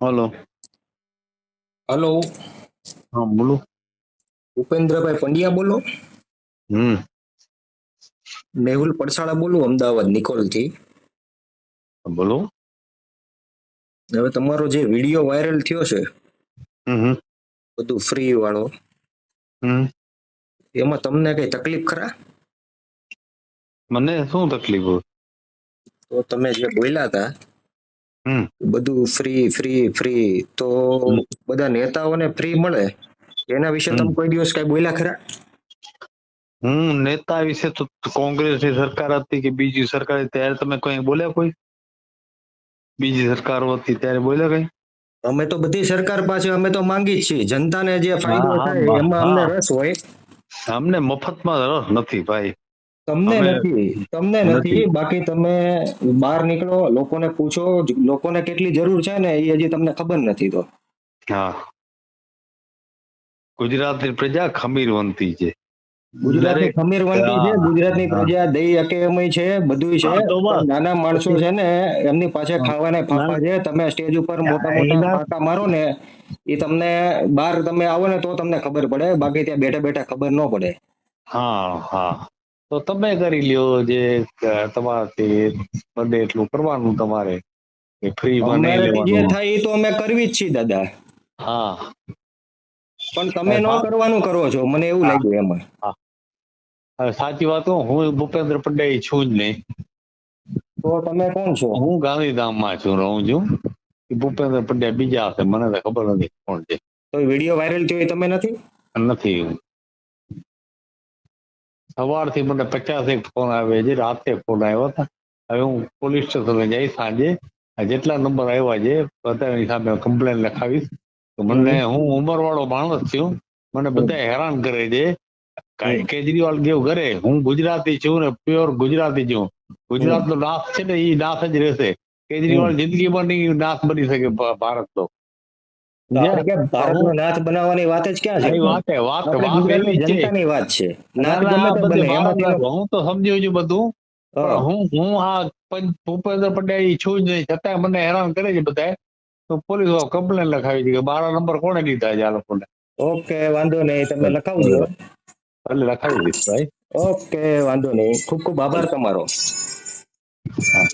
Hello. Hello. હા બોલો. ઉપેન્દ્રભાઈ પંડ્યા બોલો? હમ. મેહુલ પડસાળા બોલું અમદાવાદ નિકોલથી બોલો. હવે તમારો જે વીડિયો વાયરલ થયો છે બધું ફ્રી વાળો એમાં તમને કઈ તકલીફ ખરા? મને શું તકલીફ તો તમે જે બોલ્યા હતા બધું ફ્રી ફ્રી ફ્રી તો બધા નેતાઓને ફ્રી મળે? એના વિશે તમે કોઈ દિવસ કઈ બોલ્યા ખરા? હું નેતા વિશે તો કોંગ્રેસની સરકાર હતી કે બીજી સરકાર ત્યારે તમે કઈ બોલ્યા કોઈ? બીજી સરકારો હતી ત્યારે બોલ્યા કઈ? અમે તો બધી સરકાર પાસે અમે તો માંગી જ છીએ. જનતાને જે ફાયદો થાય એમાં અમને રસ હોય. અમને મફતમાં રસ નથી ભાઈ. તમને નથી તમને નથી. બાકી તમે બહાર નીકળો લોકોને પૂછો લોકોને કેટલી જરૂર છે ને એ હજી તમને ખબર નથી તો. હા. ગુજરાતની પ્રજા ખમીરવંતી છે. ગુજરાતની ખમીરવંતી છે ગુજરાતની પ્રજા દહીં અકેમય છે બધુંય છે નાના માણસો છે ને એમની પાસે. ખાવાના ફાફા છે તમે સ્ટેજ ઉપર મોટા મોટા ફાંકા મારો ને એ તમને બહાર તમે આવો ને તો તમને ખબર પડે બાકી ત્યાં બેઠા બેઠા ખબર ન પડે. હા હા. તો તમે કરી લ્યો જે તમારે તમારાથી બને એટલું કરવાનું તમારે. ફ્રી જે થાય એ તો અમે કરવી જ છીએ દાદા. હા. પણ તમે ન કરવાનું કરો છો. મને એવું. લાગ્યું એમાં. હવે સાચી વાત હું ભૂપેન્દ્ર પંડ્યા છું જ નહીં. તો તમે કોણ છો? હું ગાંધીધામમાં છું રહું છું. ભૂપેન્દ્ર પંડ્યા બીજા હશે. મને તો ખબર નથી કોણ છે. તો વીડિયો વાયરલ થયો તમે નથી? નથી. સવારથી મને પચાસ એક ફોન આવે છે રાતે ફોન આવ્યા હતા. હવે હું પોલીસ સ્ટેશને જઈ સાંજે. જેટલા નંબર આવ્યા છે બધાની સામે કમ્પ્લેન લખાવીશ. મને હું ઉંમર વાળો માણસ છું. મને બધા હેરાન કરે છે. કેજરીવાલ કેવું કરે? હું ગુજરાતી છું ને પ્યોર ગુજરાતી છું. ગુજરાતનો નાશ છે ને એ નાશ જ રહેશે. કેજરીવાલ જિંદગીમાં નહીં નાશ બની શકે ભારતનો. ભારતનો નાથ બનાવવાની વાત જ ક્યાં છે? વાત વાત જનતાની વાત હું તો સમજ્યો છું બધું. હું. હું આ ભૂપેન્દ્ર પટેલ છું જ નહીં મને હેરાન કરે છે બધા તો પોલીસ કમ્પ્લેન લખાવી છે કે મારા નંબર કોને લીધા છે આ લોકોને? ઓકે વાંધો નહીં તમે લખાવજો. એટલે લખાવી દઈશ ભાઈ. ઓકે વાંધો નહીં. ખૂબ ખૂબ આભાર તમારો. હા.